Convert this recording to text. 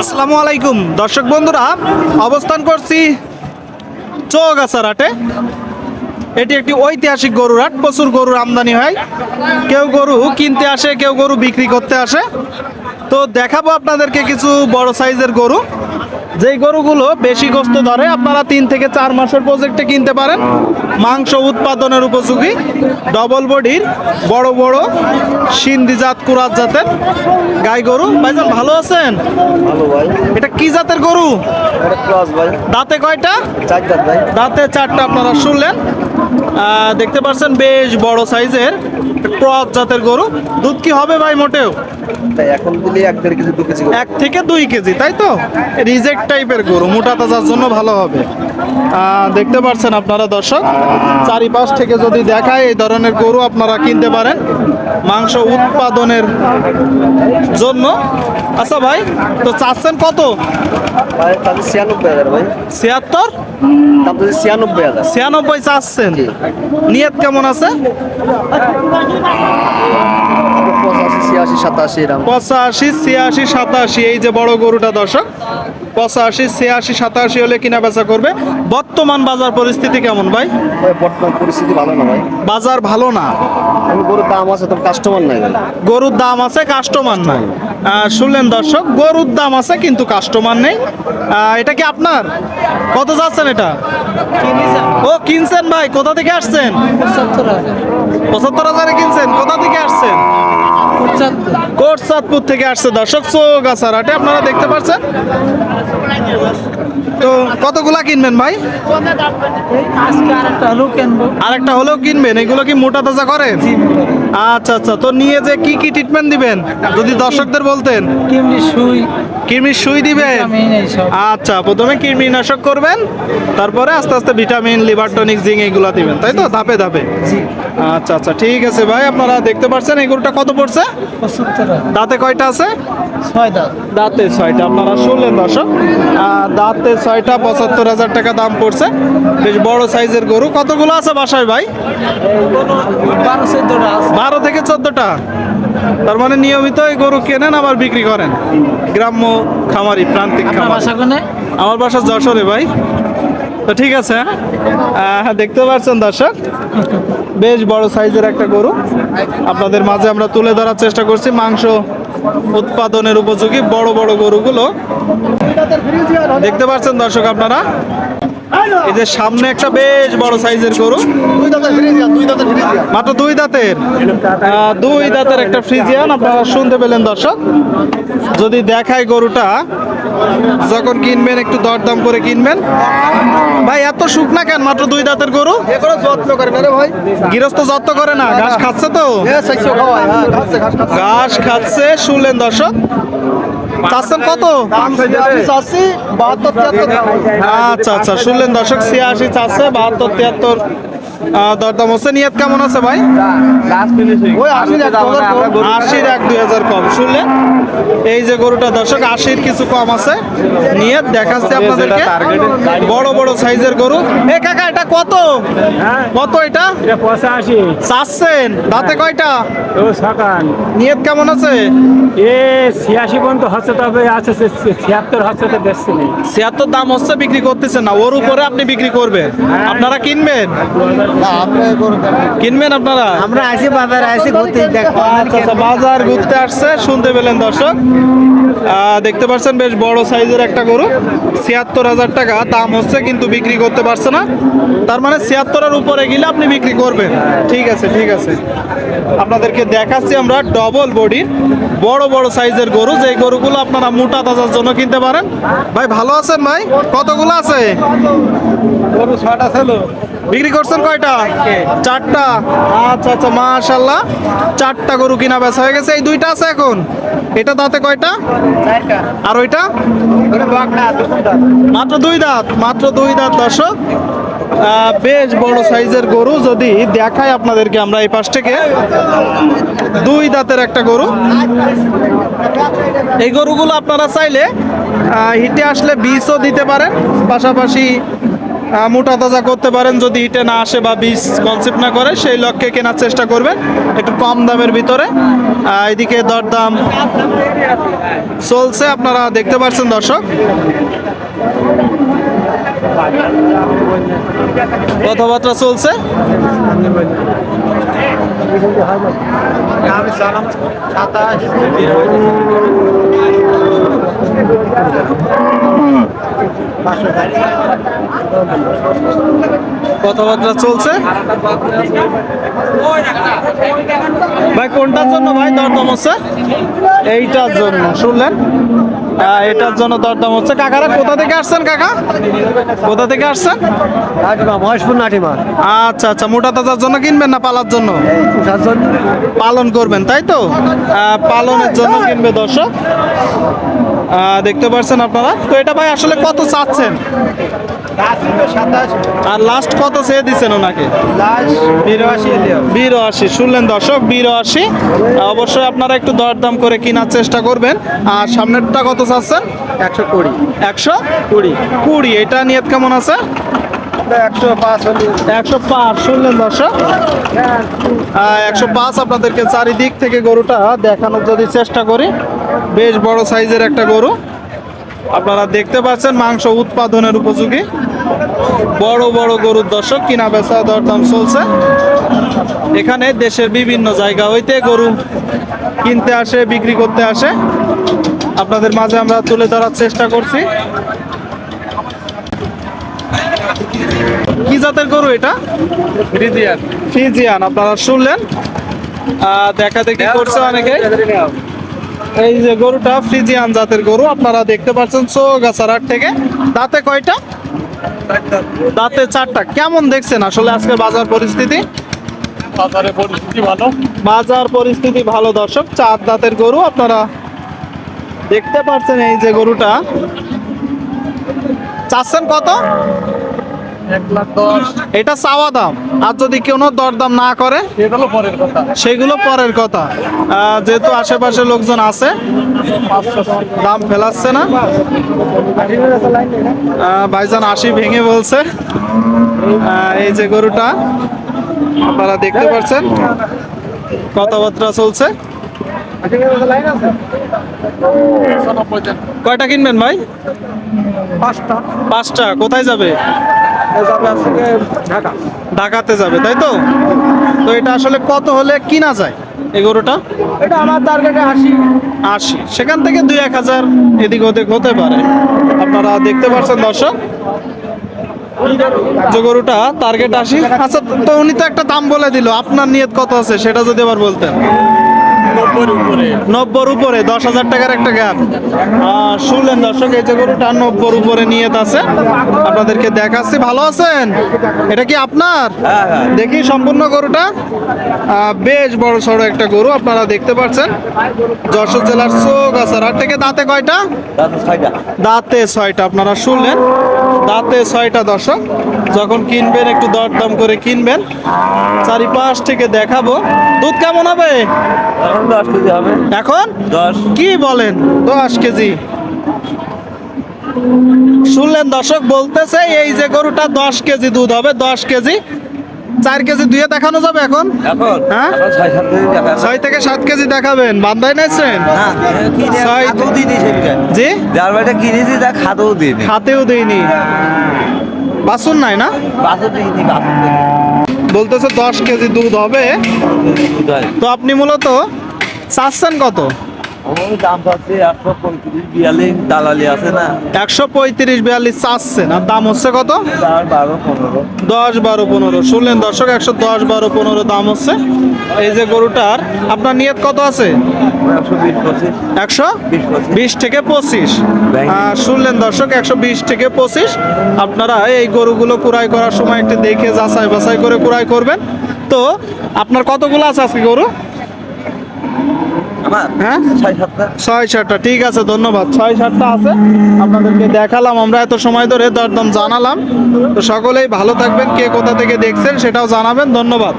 আসসালামু আলাইকুম। দর্শক বন্ধুরা, অবস্থান করছি চৌগাছার হাটে এটি একটি ঐতিহাসিক গরুর হাট, প্রচুর গরুর আমদানি হয়। কেউ গরু কিনতে আসে, কেউ গরু বিক্রি করতে আসে। তো দেখাবো আপনাদেরকে কিছু বড় সাইজের গরু। যেই গরুগুলো বেশি গোস্ত ধরে আপনারা তিন থেকে চার মাসের প্রজেক্টে কিনতে পারেন। মাংস উৎপাদনের উপযোগী ডবল বডির বড় বড় সিন্ধি জাত কুরাত জাতের গাই গরু। ভাইজান ভালো আছেন? ভালো ভাই। এটা কি জাতের গরু? দাঁতে কয়টা? দাঁতে চারটা আপনারা শুনলেন। দেখতে পাচ্ছেন বেশ বড় সাইজের ক্রস জাতের গরু। দুধ কি হবে ভাই মোটেও? তাই এখন দিলে এক দেড় কেজি দু কেজি এক থেকে দুই কেজি তাই তো? রিজেক্ট টাইপের গরু মোটা তাজার জন্য ভালো হবে। দেখতে পাচ্ছেন আপনারা দর্শক চারিপাশ থেকে যদি দেখায় এই ধরনের গরু আপনারা কিনতে পারেন মাংস উৎপাদনের জন্য। আচ্ছা ভাই তো চাচ্ছেন কত? ছিয়াত্তর? যদি ছিয়ানব্বই হাজার। ছিয়ানব্বই চাচ্ছেন। নিয়ত কেমন আছে? পঁচাশি, সাতাশি এরকম পঁচাশি, ছিয়াশি, সাতাশি, এই যে বড় গরুটা দর্শক, পঁচাশি, ছিয়াশি, সাতাশি হলে কিনা বেচা করবে। বর্তমান বাজার পরিস্থিতি কেমন ভাই? বর্তমান পরিস্থিতি ভালো না ভাই। বাজার ভালো না? গরুর দাম আছে তো কাস্টমার নাই গরুর দাম আছে কাস্টমার নাই। শুনলেন দর্শক গরুর দাম আছে কিন্তু কাস্টমার নেই। এটা কি আপনার? কত যাচ্ছেন এটা? ও কিনছেন ভাই কোথা থেকে আসছেন? পঁচাত্তর হাজারে কিনছেন কোথা থেকে আসছেন? কোটসাদপুর থেকে আসছে দর্শক চৌগাছার হাটে আপনারা দেখতে পাচ্ছেন কতগুলা কিনবেন ভাই? আর আরেকটা হলেও কিনবেন, এগুলো কি মোটা তাজা করে? আচ্ছা আচ্ছা তো নিয়ে যে কি কি ট্রিটমেন্ট দিবেন? যদি দর্শকদের বলতেন। শুই কৃমির সুই দিবেন আচ্ছা প্রথমে কৃমিনাশক করবেন তারপরে আস্তে আস্তে ভিটামিন লিভার টনিক জিং এগুলো দিবেন তাই তো? ধাপে ধাপে। আচ্ছা আচ্ছা ঠিক আছে ভাই আপনারা দেখতে পাচ্ছেন এই গরুটা কত পড়ছে? দাঁতে কয়টা আছে? দাঁতে। ছয়টা আপনারা শুনলেন দর্শক। দাঁতে ছয়টা পঁচাত্তর হাজার টাকা দাম পড়ছে। বেশ বড় সাইজের গরু। কতগুলো আছে বাসায় ভাই? বারো বারো থেকে চোদ্দটা। তার মানে নিয়মিত এই গরু কেনেন আবার বিক্রি করেন? গ্রাম্য খামারি প্রান্তিক খামারি। আমার বাসা যশোরে ভাই। তো ঠিক আছে হ্যাঁ দেখতে পাচ্ছেন দর্শক বেশ বড় সাইজের একটা গরু। আপনাদের মাঝে আমরা তুলে ধরার চেষ্টা করছি মাংস উৎপাদনের উপযোগী বড় বড় গরুগুলো। দেখতে পাচ্ছেন দর্শক আপনারা? এই যে সামনে একটা বেশ বড় সাইজের গরু। মাত্র দুই দাঁতের। দুই দাঁতের একটা ফ্রিজিয়ান আপনারা শুনতে পেলেন দর্শক। যদি দেখায় গরুটা যখন কিনবেন একটু দরদাম করে কিনবেন। ভাই এত শুকনা কেন? মাত্র দুই দাঁতের গরু? যত্ন করে না রে ভাই। গৃহস্থ যত্ন করে না? ঘাস খাচ্ছে তো? হ্যাঁ ঘাস খাচ্ছে শুনলেন দর্শক। চাচ্ছেন কত? আচ্ছা আচ্ছা শুনলেন দর্শক ছিয়াশি চাচ্ছে বাহাত্তর তিয়াত্তর। দরদাম হচ্ছে। নিয়ত কেমন আছে ভাই? ওই আশি এক আশির এক দুই হাজার কম। শুনলেন? এই যে গরুটা দর্শক আশির কিছু কম আছে। নিয়ে দেখাচ্ছে আপনাদেরকে। বড় বড় সাইজের গরু। এ কাকা এটা কত? কত এটা? এটা পঁচাশি। চাচ্ছেন? দাঁতে কয়টা? নিয়ত কেমন আছে? এ ছিয়াশি পর্যন্ত হচ্ছে তবে আছে ছিয়াত্তর হচ্ছে তো দেখছি নেই। ছিয়াত্তর দাম হচ্ছে বিক্রি করতেছেন না। ওর উপরে আপনি বিক্রি করবেন। আপনারা কিনবেন? কিনবেন। আপনারা? আমরা আসি বাজারে আসি ঘুরতে আচ্ছা আচ্ছা বাজার ঘুরতে আসছে শুনতে পেলেন দর্শক। দেখতে পাচ্ছেন বেশ বড় সাইজের একটা গরু ছিয়াত্তর হাজার টাকা দাম হচ্ছে কিন্তু বিক্রি করতে পারছে না। তার মানে ছিয়াত্তরের উপরে গেলে আপনি বিক্রি করবেন। ঠিক আছে ঠিক আছে। আপনাদেরকে দেখাচ্ছি আমরা ডবল বডির বড় বড় সাইজের গরু। যেই গরুগুলো আপনারা মোটা তাজার জন্য কিনতে পারেন। ভাই ভালো আছেন ভাই? কতগুলো আছে? গরু ছটা ছিল বিক্রি করছেন কয়টা? চারটা। আচ্ছা আচ্ছা মাশাল্লাহ চারটা গরু কিনা বেচা হয়ে গেছে। এই দুইটা আছে এখন? এটা দাঁতে কয়টা? আর ওইটা? মাত্র দুই দাঁত? মাত্র দুই দাঁত দর্শক। বেশ বড় সাইজের গরু। যদি দেখায় আপনাদেরকে আমরা এই পাশ থেকে। দুই দাঁতের একটা গরু। এই গরুগুলো আপনারা চাইলে হিটে আসলে বীজও দিতে পারেন। পাশাপাশি মোটা তাজা করতে পারেন যদি হিটে না আসে বা বীজ কনসেপ্ট না করে, সেই লক্ষ্যে কেনার চেষ্টা করবেন একটু কম দামের ভিতরে। এদিকে দরদাম চলছে, আপনারা দেখতে পাচ্ছেন দর্শক। কথাবার্তা চলছে। কথাবার্তা চলছে? ভাই কোনটার জন্য ভাই দরদাম হচ্ছে? এইটার জন্য শুনলেন? এটার জন্য দরদাম হচ্ছে। কাকারা কোথা থেকে আসছেন কাকা? কোথা থেকে আসছেন? মহেশপুর নাটিমা। আচ্ছা আচ্ছা মোটা তাজার জন্য কিনবেন না পালার জন্য? পালন করবেন তাই তো? পালনের জন্য কিনবে দর্শক? দেখতে পাচ্ছেন আপনারা? তো এটা ভাই আসলে কত চাচ্ছেন? আর লাস্ট কত চেয়ে দিচ্ছেন ওনাকে? বিরাশি। শুনলেন দর্শক বিরাশি। অবশ্যই আপনারা একটু দরদাম করে কেনার চেষ্টা করবেন। আর সামনেরটা কত চাচ্ছেন? একশো কুড়ি। একশো কুড়ি। কুড়ি। এটা নিয়ত কেমন আছে? একশো পাঁচ একশো পাঁচ। শুনলেন দর্শক? একশো পাঁচ আপনাদেরকে চারিদিক থেকে গরুটা দেখানোর যদি চেষ্টা করি। বেশ বড় সাইজের একটা গরু। আপনারা দেখতে পাচ্ছেন মাংস উৎপাদনের উপযোগী। বড় বড় গরুর দর্শক কিনা বেচা দরদাম চলছে। এখানে দেশের বিভিন্ন জায়গা হইতে গরু কিনতে আসে বিক্রি করতে আসে। আপনাদের মাঝে আমরা তুলে ধরার চেষ্টা করছি। কি জাতের গরু এটা? ফিজিয়ান আপনারা শুনলেন। দেখা দেখি করছে অনেকে এই যে গরুটা ফ্রিজিয়ান জাতের গরু আপনারা দেখতে পাচ্ছেন চৌগাছার থেকে। দাঁতে কয়টা? দাঁতে চারটা। কেমন দেখছেন আসলে আজকে বাজার পরিস্থিতি? বাজারে পরিস্থিতি ভালো। বাজার পরিস্থিতি ভালো দর্শক। চার দাঁতের গরু আপনারা দেখতে পাচ্ছেন এই যে গরুটা। চাচ্ছেন কত? এটা চাওয়া দাম। আর যদি কোনো দরদাম না করে এটা পরের কথা। সেগুলো পরের কথা। যেহেতু আশেপাশে লোকজন আছে দাম ফেলাচ্ছে না। ভাইজান আশি ভেঙে বলছে। এই যে গরুটা আপনারা দেখতে পাচ্ছেন কথাবার্তা চলছে। কয়টা কিনবেন ভাই? পাঁচটা। পাঁচটা। কোথায় যাবে? ঢাকা। ঢাকাতে যাবে তাই তো? তো এটা আসলে কত হলে কিনা যায় এই গরুটা? এটা আমার টার্গেটে আসি আশি। সেখান থেকে দুই এক হাজার এদিক ওদিক হতে পারে। আপনারা দেখতে পাচ্ছেন দর্শক? যে গরুটা টার্গেট আশি। আচ্ছা তো উনি তো একটা দাম বলে দিল। আপনার নিয়ত কত আছে? সেটা যদি আবার বলতেন। নব্বর উপরে। দশ হাজার টাকার একটা গ্যাপ শুনলেন দর্শক এই যে গরুটা নব্বর উপরে নিয়ত আছে। আপনাদেরকে দেখাচ্ছি ভালো আছেন? এটা কি আপনার? দেখি সম্পূর্ণ গরুটা। বেশ বড় সড়ো একটা গরু আপনারা দেখতে পাচ্ছেন। যশোর জেলার চৌগাছার হাট থেকে দাঁতে কয়টা? দাঁতে ছয়টা আপনারা শুনলেন। দাঁতে ছয়টা দর্শক যখন কিনবেন একটু দরদাম করে কিনবেন। চারিপাশ থেকে দেখাবো। দুধ কেমন হবে? এখন দশ কেজি হবে। এখন? দশ। কি বলেন? দশ কেজি। শুনলেন দর্শক বলতেছে এই যে গরুটা দশ কেজি দুধ হবে দশ কেজি। চার কেজি দুয়ে দেখানো যাবে এখন? হ্যাঁ? ছয় থেকে সাত কেজি দেখাবেন। বান্ধাই নাইছেন? না কিনে ছয়- জি? যার কিনেছি তা খাতেও দিইনি। হাতেও দেইনি। বাসুন নাই না? দিইনি বলতেছে দশ কেজি দুধ হবে। তো আপনি মূলত চাচ্ছেন কত? আমার দাম পাচ্ছে একশো পঁয়ত্রিশ বিয়াল্লিশ দালালি আছে না। একশো পঁয়ত্রিশ বিয়াল্লিশ চাচ্ছেন আর দাম হচ্ছে কত? চার বারো পনেরো। দশ বারো পনেরো। শুনলেন দর্শক একশো দশ বারো পনেরো দাম হচ্ছে। এই যে গরুটার আপনার নিয়ত কত আছে? একশো বিশ থেকে পঁচিশ। শুনলেন দর্শক একশো বিশ থেকে পঁচিশ। আপনারা এই গরুগুলো কুড়াই করার সময় একটু দেখে যাচাই বাছাই করে কুড়াই করবেন। তো আপনার কতগুলো আছে আজকে গরু? হ্যাঁ? ছয় সাতটা। ছয় সাতটা ঠিক আছে ধন্যবাদ। ছয় সাতটা আছে আপনাদেরকে দেখালাম আমরা এত সময় ধরে দরদাম জানালাম। তো সকলেই ভালো থাকবেন কে কোথা থেকে দেখছেন সেটাও জানাবেন ধন্যবাদ।